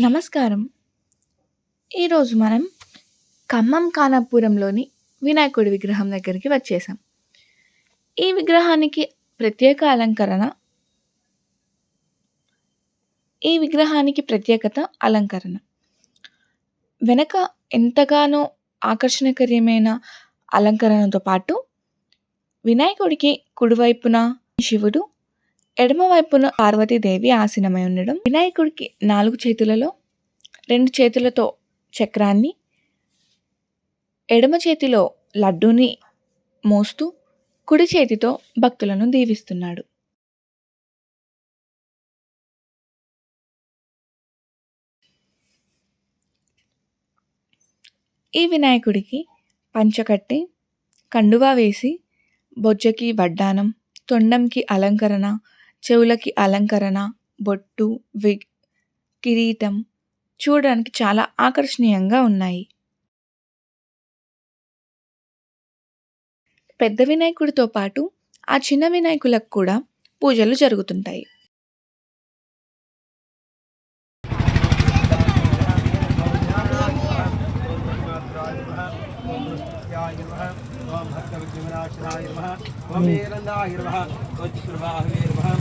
నమస్కారం. ఈరోజు మనం ఖమ్మం కానాపురంలోని వినాయకుడి విగ్రహం దగ్గరికి వచ్చేసాం. ఈ విగ్రహానికి ప్రత్యేక అలంకరణ ఈ విగ్రహానికి ప్రత్యేకత అలంకరణ. వెనక ఎంతగానో ఆకర్షణీయమైన అలంకరణతో పాటు వినాయకుడికి కుడివైపున శివుడు ఎడమవైపున పార్వతీదేవి ఆసీనమై ఉండడం వినాయకుడికి నాలుగు చేతులలో రెండు చేతులతో చక్రాన్ని ఎడమ చేతిలో లడ్డూని మోస్తూ కుడి చేతితో భక్తులను దీవిస్తున్నాడు. ఈ వినాయకుడికి పంచకట్టి కండువా వేసి బొజ్జకి వడ్డానం తొండంకి అలంకరణ చెవులకి అలంకరణ బొట్టు విగ్ కిరీటం చూడడానికి చాలా ఆకర్షణీయంగా ఉన్నాయి. పెద్ద వినాయకుడితో పాటు ఆ చిన్న వినాయకులకు కూడా పూజలు జరుగుతుంటాయి. ఓం وتشكر معه الإرهاب